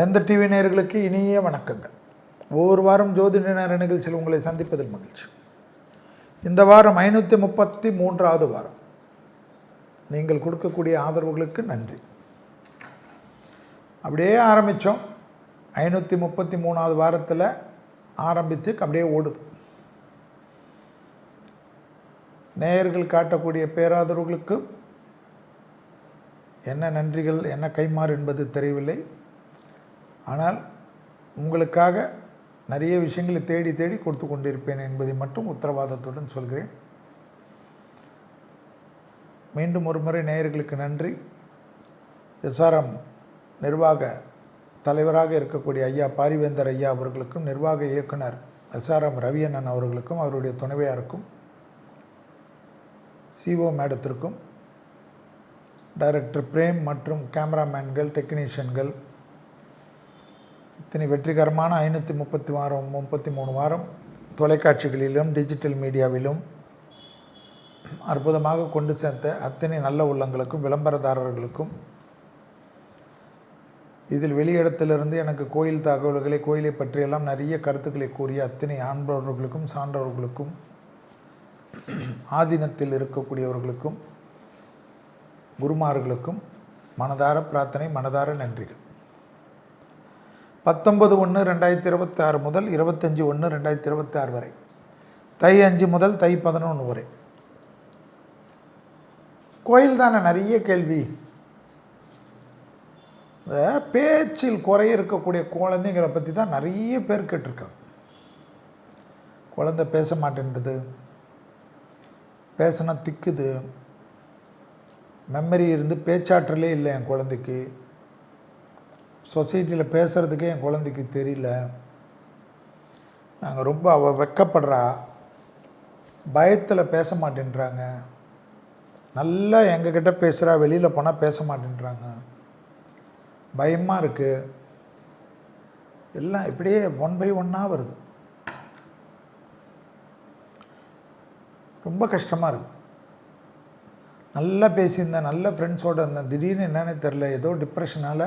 வேந்த TV நேயர்களுக்கு இனிய வணக்கங்கள். ஒவ்வொரு வாரம் ஜோதிட நேர நிகழ்ச்சியில் உங்களை சந்திப்பதில் மகிழ்ச்சி. இந்த வாரம் ஐநூற்றி முப்பத்தி மூன்றாவது வாரம். நீங்கள் கொடுக்கக்கூடிய ஆதரவுகளுக்கு நன்றி. அப்படியே ஆரம்பித்தோம் ஐநூற்றி முப்பத்தி மூணாவது வாரத்தில் ஆரம்பித்து அப்படியே ஓடுது. நேயர்கள் காட்டக்கூடிய பேராதரவுகளுக்கு என்ன நன்றிகள் என்ன கைமாறு என்பது தெரியவில்லை. ஆனால் உங்களுக்காக நிறைய விஷயங்களை தேடி தேடி கொடுத்து கொண்டிருப்பேன் என்பதை மட்டும் உத்தரவாதத்துடன் சொல்கிறேன். மீண்டும் ஒரு முறை நேயர்களுக்கு நன்றி. எஸ்ஆர்எம் நிர்வாக தலைவராக இருக்கக்கூடிய ஐயா பாரிவேந்தர் ஐயா அவர்களுக்கும் நிர்வாக இயக்குனர் எஸ்ஆர்எம் ரவியண்ணன் அவர்களுக்கும் அவருடைய துணைவியாருக்கும் சிஓ மேடத்திற்கும் டைரக்டர் பிரேம் மற்றும் கேமராமேன்கள் டெக்னீஷியன்கள் இத்தனை வெற்றிகரமான ஐநூற்றி முப்பத்தி வாரம் முப்பத்தி மூணு வாரம் தொலைக்காட்சிகளிலும் டிஜிட்டல் மீடியாவிலும் அற்புதமாக கொண்டு சேர்த்த அத்தனை நல்ல உள்ளங்களுக்கும் விளம்பரதாரர்களுக்கும் இதில் வெளியிடத்திலிருந்து எனக்கு கோயில் தகவல்களை கோயிலை பற்றியெல்லாம் நிறைய கருத்துக்களை கூறிய அத்தனை ஆண்பவர்களுக்கும் சான்றவர்களுக்கும் ஆதீனத்தில் இருக்கக்கூடியவர்களுக்கும் குருமார்களுக்கும் மனதார பிரார்த்தனை மனதார நன்றிகள். பத்தொன்பது ஒன்று ரெண்டாயிரத்தி இருபத்தி ஆறு முதல் இருபத்தஞ்சி ஒன்று ரெண்டாயிரத்தி இருபத்தி ஆறு வரை. தை அஞ்சு முதல் தை பதினொன்று வரை. கோயில் தானே? நிறைய கேள்வி. இந்த பேச்சில் குறை இருக்கக்கூடிய குழந்தைங்களை பற்றி தான் நிறைய பேர் கேட்டிருக்காங்க. குழந்தை பேச மாட்டேன்றது. பேசினா திக்குது. மெமரி இருந்து பேச்சாற்றலே இல்லை என் குழந்தைக்கு. சொசைட்டியில் பேசுகிறதுக்கே என் குழந்தைக்கு தெரியல. நாங்கள் ரொம்ப அவள் வெக்கப்படுறா. பயத்தில் பேச மாட்டேன்றாங்க. நல்லா எங்ககிட்ட பேசுகிறா வெளியில் போனால் பேச மாட்டேன்றாங்க. பயமாக இருக்குது எல்லாம் இப்படியே ஒன் பை ஒன்னாக வருது. ரொம்ப கஷ்டமாக இருக்குது நல்லா பேசியிருந்தேன் நல்ல ஃப்ரெண்ட்ஸோடு இருந்தேன். திடீர்னு என்னன்னே தெரில ஏதோ டிப்ரெஷனால்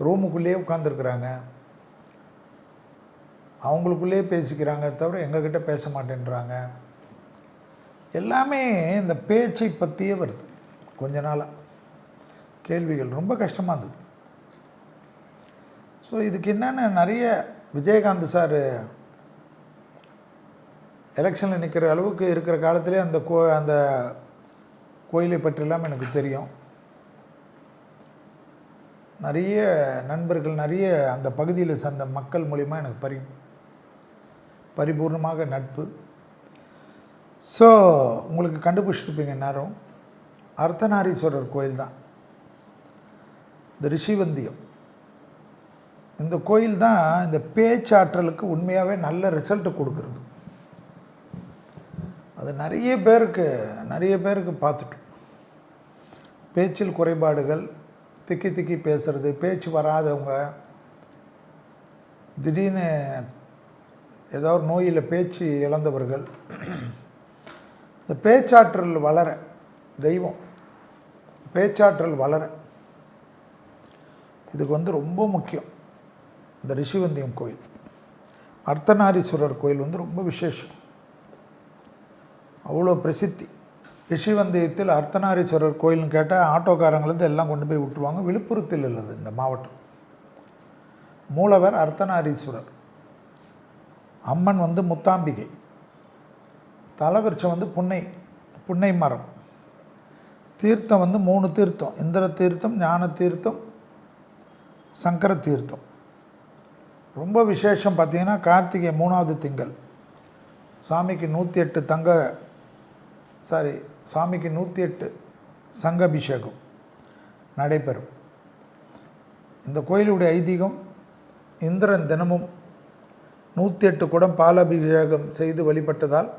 ரூமுக்குள்ளேயே உட்காந்துருக்குறாங்க அவங்களுக்குள்ளேயே பேசிக்கிறாங்க தவிர எங்ககிட்ட பேச மாட்டேன்றாங்க. எல்லாமே இந்த பேச்சை பற்றியே வருது. கொஞ்ச நாளாக கேள்விகள் ரொம்ப கஷ்டமாக இருந்தது. ஸோ இதுக்கு என்னென்ன நிறைய விஜயகாந்த் சார் எலெக்ஷனில் நிற்கிற அளவுக்கு இருக்கிற காலத்திலே அந்த கோ அந்த கோயிலை பற்றியெல்லாம் எனக்கு தெரியும். நிறைய நண்பர்கள் நிறைய அந்த பகுதியில் சேர்ந்த மக்கள் மூலிமா எனக்கு பரி பரிபூர்ணமாக நட்பு. ஸோ உங்களுக்கு கண்டுபிடிச்சிருப்பீங்க நேரம் அர்த்தநாரீஸ்வரர் கோயில் தான். இந்த ரிஷிவந்தியம். இந்த கோயில் தான் இந்த பேச்சாற்றலுக்கு உண்மையாகவே நல்ல ரிசல்ட்டு கொடுக்குறது. அது நிறைய பேருக்கு நிறைய பேருக்கு பார்த்துட்டோம். பேச்சில் குறைபாடுகள் திக்கி திக்கி பேசுகிறது பேச்சு வராதவங்க திடீர்னு ஏதோ ஒரு நோயில் பேச்சு இழந்தவர்கள் இந்த பேச்சாற்றல் வளர தெய்வம் பேச்சாற்றல் வளர இதுக்கு வந்து ரொம்ப முக்கியம் இந்த ரிஷிவந்தியம் கோயில். அர்த்தநாரீஸ்வரர் கோயில் வந்து ரொம்ப விசேஷம். அவ்வளோ பிரசித்தி. ரிஷிவந்தியத்தில் அர்த்தநாரீஸ்வரர் கோயில்னு கேட்டால் ஆட்டோக்காரங்களது எல்லாம் கொண்டு போய் விட்டுருவாங்க. விழுப்புரத்தில் உள்ளது இந்த மாவட்டம். மூலவர் அர்த்தநாரீஸ்வரர். அம்மன் வந்து முத்தாம்பிகை. தலவிருச்சம் வந்து புன்னை புன்னை மரம். தீர்த்தம் வந்து மூணு தீர்த்தம். இந்திர தீர்த்தம் ஞான தீர்த்தம் சங்கர தீர்த்தம். ரொம்ப விசேஷம் பார்த்திங்கன்னா கார்த்திகை மூணாவது திங்கள். சாமிக்கு நூற்றி எட்டு தங்க சாரி சாமிக்கு நூற்றி எட்டு சங்க அபிஷேகம் நடைபெறும். இந்த கோயிலுடைய ஐதீகம் இந்திரன் தினமும் நூற்றி எட்டு குடம் பாலபிஷேகம் செய்து வழிபட்டதால்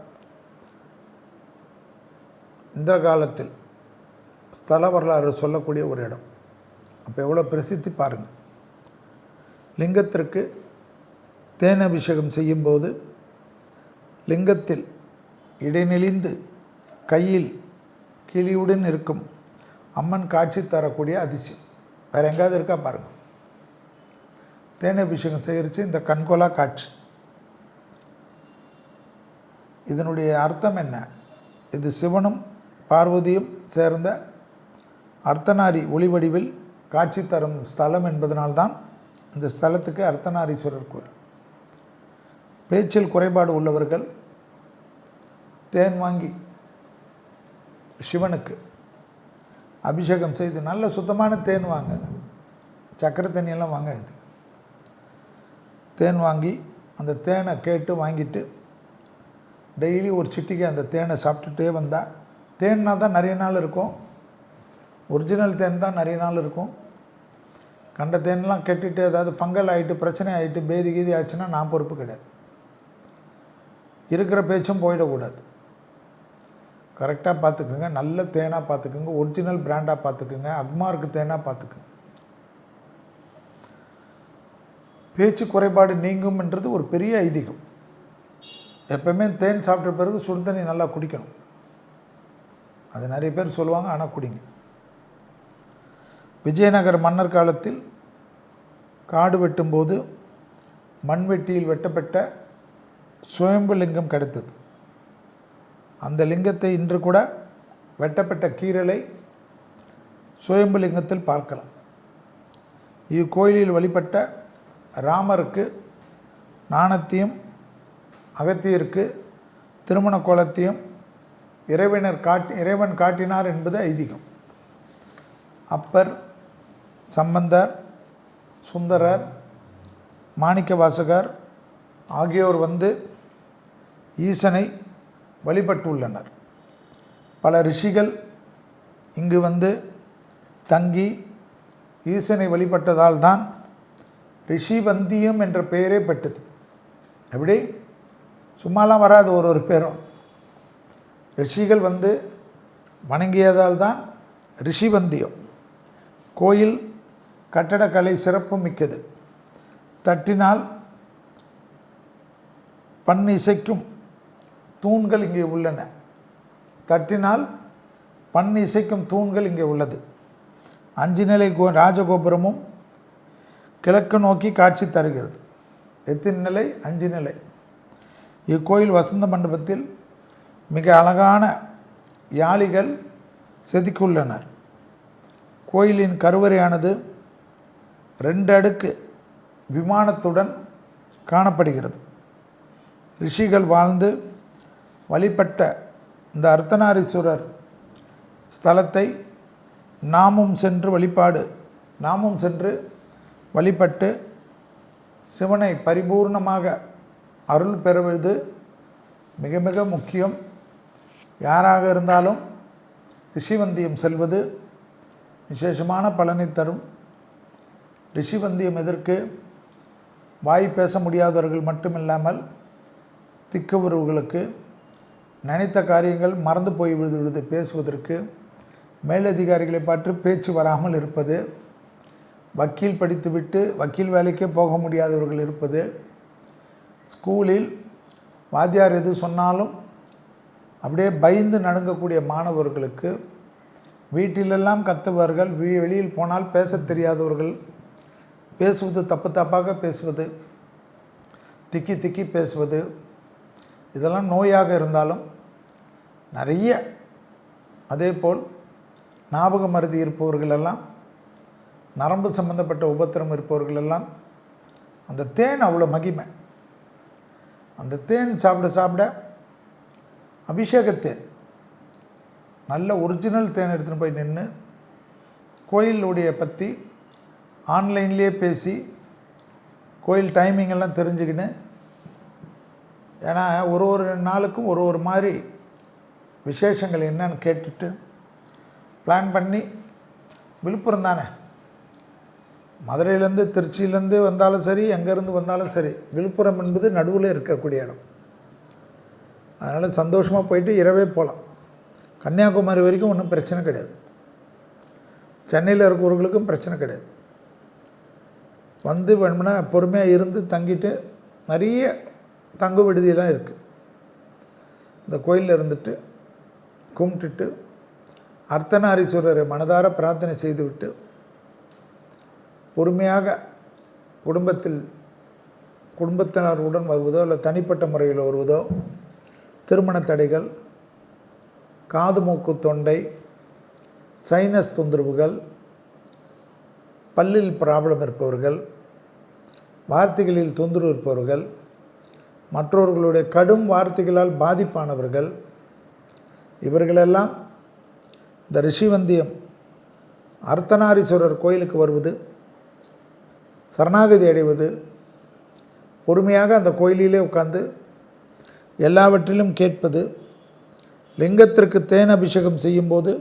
இந்திர காலத்தில் ஸ்தல வரலாறு சொல்லக்கூடிய ஒரு இடம். அப்போ எவ்வளோ பிரசித்தி பாருங்கள் லிங்கத்திற்கு தேன் அபிஷேகம் செய்யும்போது லிங்கத்தில் இடைநெளிந்து கையில் கிளியுடன் இருக்கும் அம்மன் காட்சி தரக்கூடிய அதிசயம். வேறு எங்கேயாவது இருக்கா பாருங்கள் தேன் அபிஷேகம் செய்கிறச்சு இந்த கண்கொலா காட்சி. இதனுடைய அர்த்தம் என்ன? இது சிவனும் பார்வதியும் சேர்ந்த அர்த்தநாரி ஒளிவடிவில் காட்சி தரும் ஸ்தலம் என்பதனால்தான் இந்த ஸ்தலத்துக்கு அர்த்தநாரீஸ்வரர் கோயில். பேச்சில் குறைபாடு உள்ளவர்கள் தேன் வாங்கி சிவனுக்கு. அபிஷேகம் செய்து நல்ல சுத்தமான தேன் வாங்குங்க சக்கரை தண்ணியெல்லாம் வாங்க இது. தேன் வாங்கி அந்த தேனை கேட்டு வாங்கிட்டு டெய்லி ஒரு சிட்டிக்கு அந்த தேனை சாப்பிட்டுட்டே வந்தால் தேன்னா தான் நிறைய நாள் இருக்கும். ஒரிஜினல் தேன் தான் நிறைய நாள் இருக்கும். கண்ட தேன்லாம் கெட்டுட்டு ஏதாவது ஃபங்கல் ஆகிட்டு பிரச்சனை ஆகிட்டு பேதி கீதி ஆச்சுன்னா நான் பொறுப்பு கிடையாது. இருக்கிற பேச்சும் போயிடக்கூடாது. கரெக்டாக பார்த்துக்குங்க நல்ல தேனாக பார்த்துக்குங்க ஒரிஜினல் பிராண்டாக பார்த்துக்குங்க அக்மார்க்கு தேனாக பார்த்துக்குங்க பேச்சு குறைபாடு நீங்கும்ன்றது ஒரு பெரிய ஐதீகம். எப்பவுமே தேன் சாப்பிட்ட பிறகு சுடுதண்ணி நல்லா குடிக்கணும். அது நிறைய பேர் சொல்லுவாங்க ஆனால் குடிங்க. விஜயநகர மன்னர் காலத்தில் காடு வெட்டும்போது மண்வெட்டியில் வெட்டப்பட்ட சுயம்பு லிங்கம் கிடைத்தது. அந்த லிங்கத்தை இன்று கூட வெட்டப்பட்ட கீரலை சுயம்பு லிங்கத்தில் பார்க்கலாம். இக்கோயிலில் வழிபட்ட ராமருக்கு நாணத்தையும் அகத்தியருக்கு திருமண கோலத்தையும் இறைவனர் காட்டி இறைவன் காட்டினார் என்பது ஐதீகம். அப்பர் சம்பந்தர் சுந்தரர் மாணிக்க வாசகர் ஆகியோர் வந்து ஈசனை வழிபட்டுள்ளனர். பல ரிஷிகள் இங்கு வந்து தங்கி ஈசனை வழிபட்டதால் தான் ரிஷிவந்தியம் என்ற பெயரே பெற்றது. எப்படி? சும்மாலாம் வராது ஒரு ஒரு பேரும். ரிஷிகள் வந்து வணங்கியதால் தான் ரிஷிவந்தியம். கோயில் கட்டடக்கலை சிறப்பு மிக்கது. தட்டினால் பண் இசைக்கும் தூண்கள் இங்கே உள்ளன. தட்டினால் பண் இசைக்கும் தூண்கள் இங்கே உள்ளது. அஞ்சு நிலை கோ ராஜகோபுரமும் கிழக்கு நோக்கி காட்சி தருகிறது. எத்தனை நிலை? அஞ்சு நிலை. இக்கோயில் வசந்த மண்டபத்தில் மிக அழகான யாளிகள் செதுக்கியுள்ளனர். கோயிலின் கருவறையானது ரெண்டு அடுக்கு விமானத்துடன் காணப்படுகிறது. ரிஷிகள் வாழ்ந்து வழிபட்ட இந்த அர்த்தநாரீஸ்வரர் ஸ்தலத்தை நாமும் சென்று வழிபாடு நாமும் சென்று வழிபட்டு சிவனை பரிபூர்ணமாக அருள் பெறுவது மிக மிக முக்கியம். யாராக இருந்தாலும் ரிஷிவந்தியம் செல்வது விசேஷமான பலனை தரும். ரிஷிவந்தியம் எதற்கு? வாய் பேச முடியாதவர்கள் மட்டுமில்லாமல் திக்க உறவுகளுக்கு நினைத்த காரியங்கள் மறந்து போய் விடுவது பேசுவதற்கு மேலதிகாரிகளை பற்றி பேச்சு வராமல் இருப்பது வக்கீல் படித்துவிட்டு வக்கீல் வேலைக்கே போக முடியாதவர்கள் இருப்பது ஸ்கூலில் வாத்தியார் எது சொன்னாலும் அப்படியே பயந்து நடுங்கக்கூடிய மாணவர்களுக்கு வீட்டிலெல்லாம் கத்துவார்கள் வீ- வெளியில் போனால் பேச தெரியாதவர்கள் பேசுவது தப்பு தப்பாக பேசுவது திக்கி திக்கி பேசுவது இதெல்லாம் நோயாக இருந்தாலும் நிறைய. அதே போல் ஞாபக மருதி இருப்பவர்கள் எல்லாம் நரம்பு சம்பந்தப்பட்ட உபத்திரம் இருப்பவர்கள் எல்லாம் அந்த தேன் அவ்வளோ மகிமை. அந்த தேன் சாப்பிட சாப்பிட அபிஷேகத்தேன் நல்ல ஒரிஜினல் தேன் எடுத்துன்னு போய் நின்று கோயிலுடைய பற்றி ஆன்லைன்லேயே பேசி கோயில் டைமிங் எல்லாம் தெரிஞ்சுக்கின்னு ஏன்னா ஒரு ஒரு நாளுக்கும் ஒரு ஒரு மாதிரி விசேஷங்கள் என்னன்னு கேட்டுட்டு பிளான் பண்ணி விழுப்புரம் தானே? மதுரையிலேருந்து திருச்சியிலேருந்து வந்தாலும் சரி எங்கேருந்து வந்தாலும் சரி விழுப்புரம் என்பது நடுவில் இருக்கக்கூடிய இடம். அதனால் சந்தோஷமாக போயிட்டு இரவே போகலாம் கன்னியாகுமரி வரைக்கும் ஒன்றும் பிரச்சனை கிடையாது. சென்னையில் இருக்கிறவர்களுக்கும் பிரச்சனை கிடையாது. வந்து வேணும்னா பொறுமையாக இருந்து தங்கிட்டு நிறைய தங்கு விடுதியெல்லாம் இருக்குது இந்த கோயிலில் இருந்துட்டு கும்பிட்டுட்டு அர்த்தநாரீஸ்வரரை மனதார பிரார்த்தனை செய்துவிட்டு பொறுமையாக குடும்பத்தில் குடும்பத்தினருடன் வருவதோ இல்லை தனிப்பட்ட முறையில் வருவதோ திருமண தடைகள் காது மூக்கு தொண்டை சைனஸ் தொந்தரவுகள் பல்லில் ப்ராப்ளம் இருப்பவர்கள் வார்த்தைகளில் தொந்தரவு இருப்பவர்கள் மற்றவர்களுடைய கடும் வார்த்தைகளால் பாதிப்பானவர்கள் இவர்களெல்லாம் இந்த ரிஷிவந்தியம் அர்த்தநாரீஸ்வரர் கோயிலுக்கு வருவது சரணாகதி அடைவது பொறுமையாக அந்த கோயிலிலே உட்கார்ந்து எல்லாவற்றிலும் கேட்பது லிங்கத்திற்கு தேன் அபிஷேகம் செய்யும்போது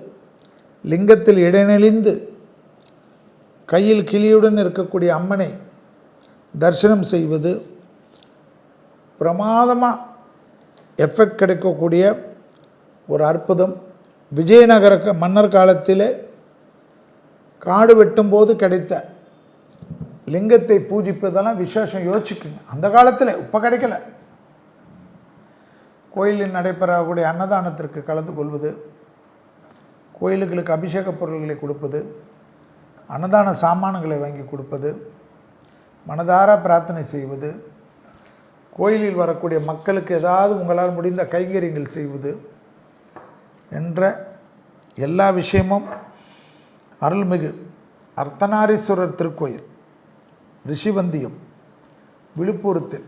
லிங்கத்தில் இடைநெளிந்து கையில் கிளியுடன் இருக்கக்கூடிய அம்மனை தரிசனம் செய்வது பிரமாதமாக எஃபெக்ட் கிடைக்கக்கூடிய ஒரு அற்புதம். விஜயநகர மன்னர் காலத்தில் காடு வெட்டும்போது கிடைத்த லிங்கத்தை பூஜிப்பதெல்லாம் விசேஷம் யோசிச்சுக்குங்க. அந்த காலத்தில் இப்போ கிடைக்கல. கோயிலில் நடைபெறக்கூடிய அன்னதானத்திற்கு கலந்து கொள்வது கோயிலுகளுக்கு அபிஷேக பொருள்களை கொடுப்பது அன்னதான சாமான்களை வாங்கி கொடுப்பது மனதார பிரார்த்தனை செய்வது கோயிலில் வரக்கூடிய மக்களுக்கு ஏதாவது உங்களால் முடிந்த கைங்கரியங்கள் செய்வது என்ற எல்லா விஷயமும் அருள்மிகு அர்த்தநாரீஸ்வரர் திருக்கோயில் ரிஷிவந்தியம் விழுப்புரத்தில்.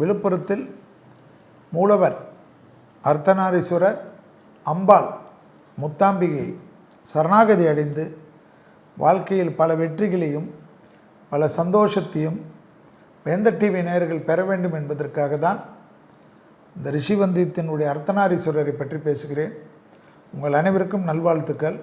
விழுப்புரத்தில் மூலவர் அர்த்தநாரீஸ்வரர் அம்பாள் முத்தாம்பிகை சரணாகதி அடைந்து வாழ்க்கையில் பல வெற்றிகளையும் பல சந்தோஷத்தையும் வேந்த டிவி நேயர்கள் பெற வேண்டும் என்பதற்காக தான் இந்த ரிஷிவந்தியத்தினுடைய அர்த்தநாரீஸ்வரரை பற்றி பேசுகிறேன். உங்கள் அனைவருக்கும் நல்வாழ்த்துக்கள்.